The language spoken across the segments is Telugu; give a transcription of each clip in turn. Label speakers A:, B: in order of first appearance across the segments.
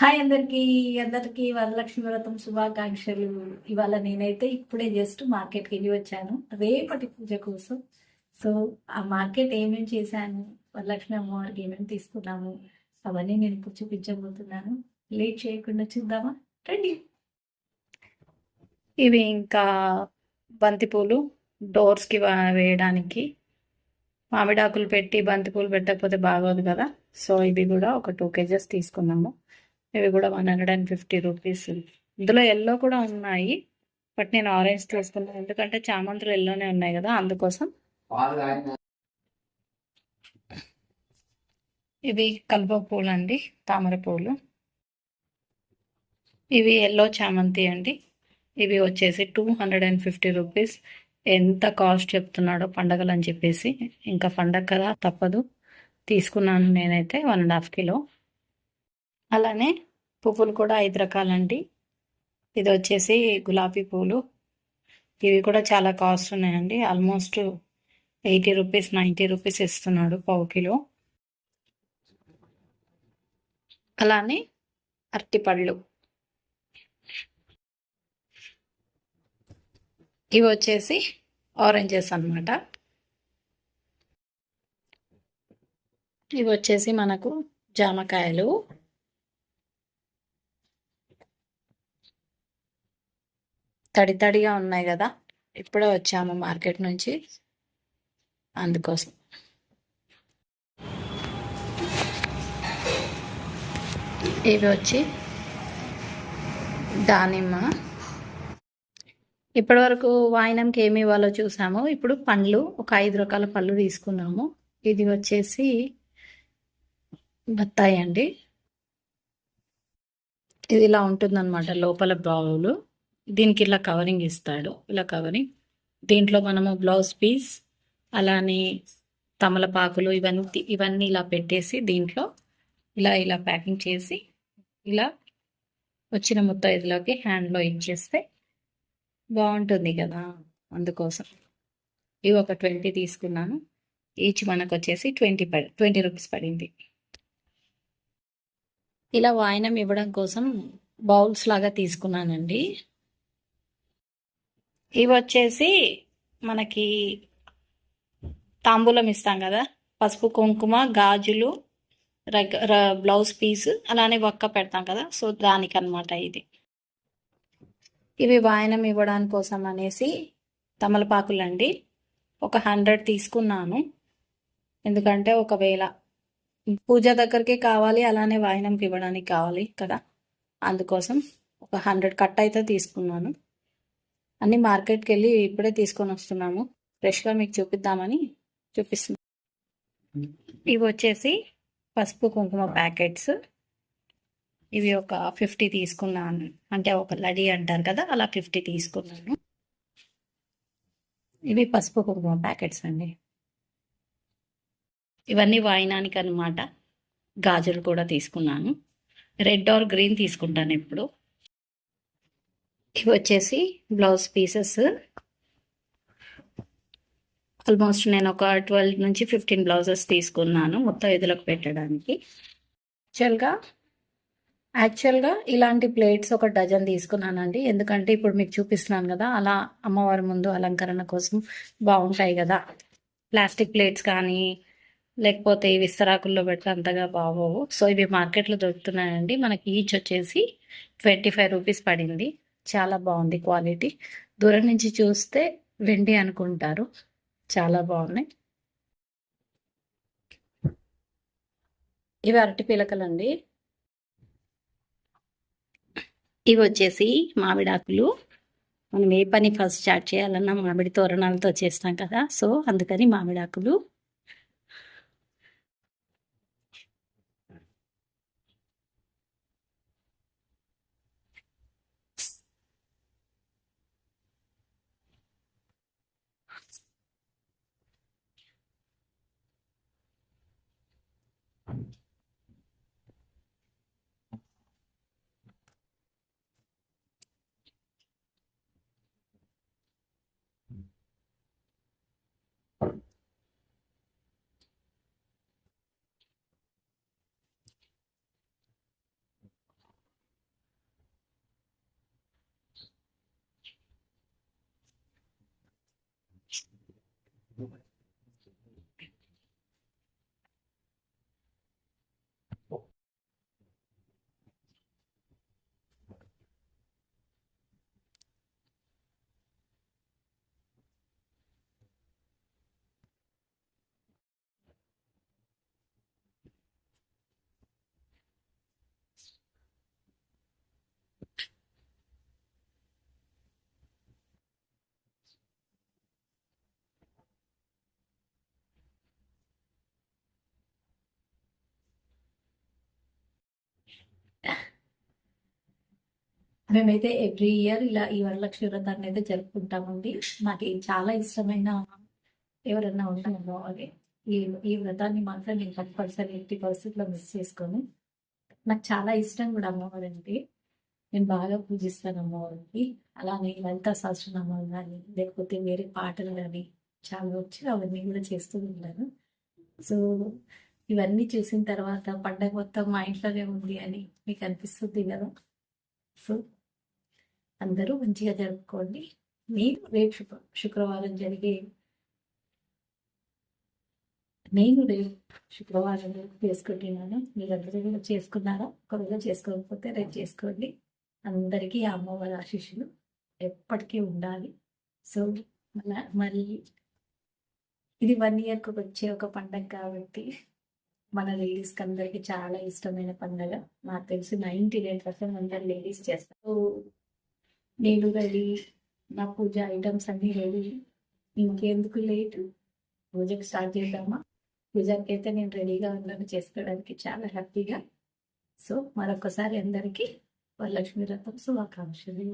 A: హాయ్ అందరికి అందరికి వరలక్ష్మి వ్రతం శుభాకాంక్షలు. ఇవాళ నేనైతే ఇప్పుడే జస్ట్ మార్కెట్కి వెళ్ళి వచ్చాను రేపటి పూజ కోసం. సో ఆ మార్కెట్ ఏమేమి చేశాను వరలక్ష్మి అమ్మవారికి ఏమేమి తీసుకున్నాము అవన్నీ నేను ఇప్పుడు చూపించబోతున్నాను. లేట్ చేయకుండా చూద్దామా? రండి.
B: ఇవి ఇంకా బంతిపూలు డోర్స్కి వేయడానికి. మామిడాకులు పెట్టి బంతిపూలు పెట్టకపోతే బాగోదు కదా. సో ఇవి కూడా ఒక టూ కేజెస్ తీసుకున్నాము. ఇవి కూడా one hundred and fifty rupees. ఇందులో ఎల్లో కూడా ఉన్నాయి. బట్ నేను ఆరెంజ్ తీసుకున్నాను. ఎందుకంటే చామంతులు ఎల్లోనే ఉన్నాయి కదా అందుకోసం. ఇవి కలువ పూలు అండి తామర పూలు. ఇవి ఎల్లో చామంతి అండి. ఇవి వచ్చేసి two hundred and fifty rupees. ఎంత కాస్ట్ చెప్తున్నాడో పండగలు అని చెప్పేసి. ఇంకా పండగ కదా తప్పదు. తీసుకున్నాను నేనైతే వన్ అండ్ హాఫ్ కిలో. అలానే పువ్వులు కూడా ఐదు రకాలండి. ఇది వచ్చేసి గులాబీ పూలు. ఇవి కూడా చాలా కాస్ట్ ఉన్నాయండి. Almost eighty rupees ninety rupees ఇస్తున్నాడు పావు కిలో. అలానే అరటిపళ్ళు ఇవి వచ్చేసి ఆరెంజెస్ అన్నమాట. ఇవి వచ్చేసి మనకు జామకాయలు. తడి తడిగా ఉన్నాయి కదా ఇప్పుడే వచ్చాము మార్కెట్ నుంచి. అందుకోసం. ఇవి వచ్చి దానిమ్మ. ఇప్పటి వరకు వాయినంకి ఏమి ఇవ్వాలో చూసాము. ఇప్పుడు పండ్లు ఒక ఐదు రకాల పళ్ళు తీసుకున్నాము. ఇది వచ్చేసి బత్తాయి అండి. ఇది ఇలా ఉంటుందన్నమాట లోపల బావులు దీనికి ఇలా కవరింగ్ ఇస్తాడు. ఇలా కవరింగ్ దీంట్లో మనము బ్లౌజ్ పీస్ అలానే తమలపాకులు ఇవన్నీ ఇవన్నీ ఇలా పెట్టేసి దీంట్లో ఇలా ఇలా ప్యాకింగ్ చేసి ఇలా వచ్చిన ముత్తైదులోకి హ్యాండ్లో ఇచ్చేస్తే బాగుంటుంది కదా అందుకోసం. ఇవి ఒక ట్వంటీ తీసుకున్నాను. ఈచ్ మనకు వచ్చేసి ట్వంటీ పడి ట్వంటీ రూపీస్ పడింది. ఇలా వాయినం ఇవ్వడం కోసం బౌల్స్ లాగా తీసుకున్నానండి. ఇవి వచ్చేసి మనకి తాంబూలం ఇస్తాం కదా. పసుపు కుంకుమ గాజులు రగ్ బ్లౌజ్ పీస్ అలానే ఒక్క పెడతాం కదా. సో దానికన్నమాట ఇది. ఇవి వాయనం ఇవ్వడానికి కోసం అనేసి తమలపాకులు అండి ఒక హండ్రెడ్ తీసుకున్నాను. ఎందుకంటే ఒకవేళ పూజ దగ్గరికి కావాలి అలానే వాయనంకి ఇవ్వడానికి కావాలి కదా. అందుకోసం ఒక హండ్రెడ్ కట్ అయితే తీసుకున్నాను. అన్ని మార్కెట్కి వెళ్ళి ఇప్పుడే తీసుకొని వస్తున్నాము. ఫ్రెష్గా మీకు చూపిద్దామని చూపిస్తున్నాను ఇవి వచ్చేసి పసుపు కుంకుమ ప్యాకెట్స్. ఇవి ఒక ఫిఫ్టీ తీసుకున్నాను. అంటే ఒక లడి అంటారు కదా అలా ఫిఫ్టీ తీసుకున్నాను. ఇవి పసుపు కుంకుమ ప్యాకెట్స్ అండి. ఇవన్నీ వాయినానికి అనమాట గాజులు కూడా తీసుకున్నాను. రెడ్ ఆర్ గ్రీన్ తీసుకుంటాను ఇప్పుడు. ఇవి వచ్చేసి బ్లౌజ్ పీసెస్. ఆల్మోస్ట్ నేను ఒక ట్వెల్వ్ నుంచి ఫిఫ్టీన్ బ్లౌజెస్ తీసుకున్నాను మొత్తం ఇదిలోకి పెట్టడానికి. యాక్చువల్గా యాక్చువల్గా ఇలాంటి ప్లేట్స్ ఒక డజన్ తీసుకున్నానండి. ఎందుకంటే ఇప్పుడు మీకు చూపిస్తున్నాను కదా అలా అమ్మవారి ముందు అలంకరణ కోసం బాగుంటాయి కదా. ప్లాస్టిక్ ప్లేట్స్ కానీ లేకపోతే ఈ విస్తరాకుల్లో పెడితే అంతగా బాగోవు. సో ఇవి మార్కెట్లో దొరుకుతున్నాయండి. మనకి ఈచ్ వచ్చేసి ట్వంటీ ఫైవ్ రూపీస్ పడింది. చాలా బాగుంది క్వాలిటీ. దూరం నుంచి చూస్తే వెండి అనుకుంటారు. చాలా బాగున్నాయి. ఇవి అరటి పిలకలండి. ఇవి వచ్చేసి మామిడాకులు. మనం ఏ పని ఫస్ట్ స్టార్ట్ చేయాలన్నా మామిడి తోరణాలతో చేస్తాం కదా. సో అందుకని మామిడాకులు. Thank you.
A: మేమైతే ఎవ్రీ ఇయర్ ఇలా ఈ వరలక్ష్మి వ్రతాన్ని అయితే జరుపుకుంటామండి. నాకు చాలా ఇష్టమైన ఎవరన్నా ఉంటారో అది. ఈ ఈ వ్రతాన్ని మాత్రం నేను ఫస్ట్ పర్సన్ ఎయిటీ పర్సెంట్లో మిస్ చేసుకోను. నాకు చాలా ఇష్టం కూడా అమ్మవారు అంటే నేను బాగా పూజిస్తాను అమ్మవారికి. అలానే లలిత సహస్రనామాలు కానీ లేకపోతే వేరే పాటలు కానీ చాలా వచ్చి అవన్నీ కూడా చేస్తూ ఉంటాను. సో ఇవన్నీ చూసిన తర్వాత పండగ మొత్తం మా ఇంట్లోనే ఉంది అని మీకు అనిపిస్తుంది కదా. సో అందరూ మంచిగా జరుపుకోండి. నేను రేపు శుక్ర శుక్రవారం జరిగే నేను రేపు శుక్రవారం చేసుకుంటున్నాను. మీరందరూ కూడా చేసుకున్నారా? ఒకవేళ చేసుకోకపోతే రేపు చేసుకోండి. అందరికీ అమ్మవారి ఆశీస్సులు ఎప్పటికీ ఉండాలి. సో మన మరి ఇది వన్ ఇయర్కి వచ్చే ఒక పండగ కాబట్టి మన లేడీస్కి అందరికీ చాలా ఇష్టమైన పండగ. నాకు తెలిసి నైంటీ నైన్ పర్సెంట్ అందరు లేడీస్ చేస్తారు. నేను రెడీ నా పూజ ఐటమ్స్ అన్నీ రెడీ ఇంకెందుకు లేట్ పూజకి స్టార్ట్ చేద్దామా? పూజకి అయితే నేను రెడీగా ఉన్నాను చేసుకోవడానికి చాలా హ్యాపీగా. సో మరొకసారి అందరికీ వరలక్ష్మి వ్రతం శుభాకాంక్షలు.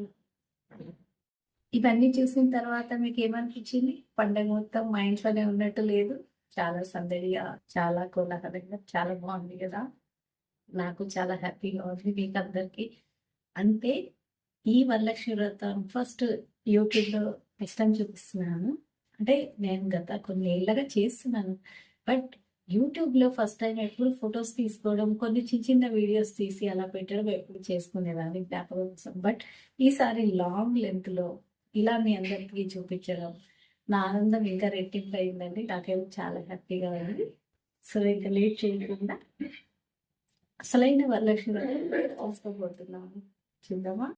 A: ఇవన్నీ చూసిన తర్వాత మీకు ఏమనిపించింది? పండగ మొత్తం మా ఇంట్లోనే ఉన్నట్టు లేదు. చాలా సందడిగా చాలా కోలాహలంగా చాలా బాగుంది కదా. నాకు చాలా హ్యాపీగా ఉంది మీకు అందరికి అంటే ఈ వరలక్ష్మి వ్రతం ఫస్ట్ యూట్యూబ్లో ఇష్టం చూపిస్తున్నాను. అంటే నేను గత కొన్ని ఏళ్ళగా చేస్తున్నాను. బట్ యూట్యూబ్లో ఫస్ట్ టైం ఎప్పుడు ఫొటోస్ తీసుకోవడం కొన్ని చిన్న చిన్న వీడియోస్ తీసి అలా పెట్టడం ఎప్పుడు చేసుకునేదాన్ని జ్ఞాపకం కోసం. బట్ ఈసారి లాంగ్ లెంత్లో ఇలా మీ అందరికీ చూపించడం నా ఆనందం ఇంకా రెట్టింపు అయిందండి నాకేమో చాలా హ్యాపీగా ఉంది. సో ఇంకా లేట్ చేయకుండా అసలైన వరలక్ష్మి వ్రతం చేసుకోబోతున్నాము చూద్దామా?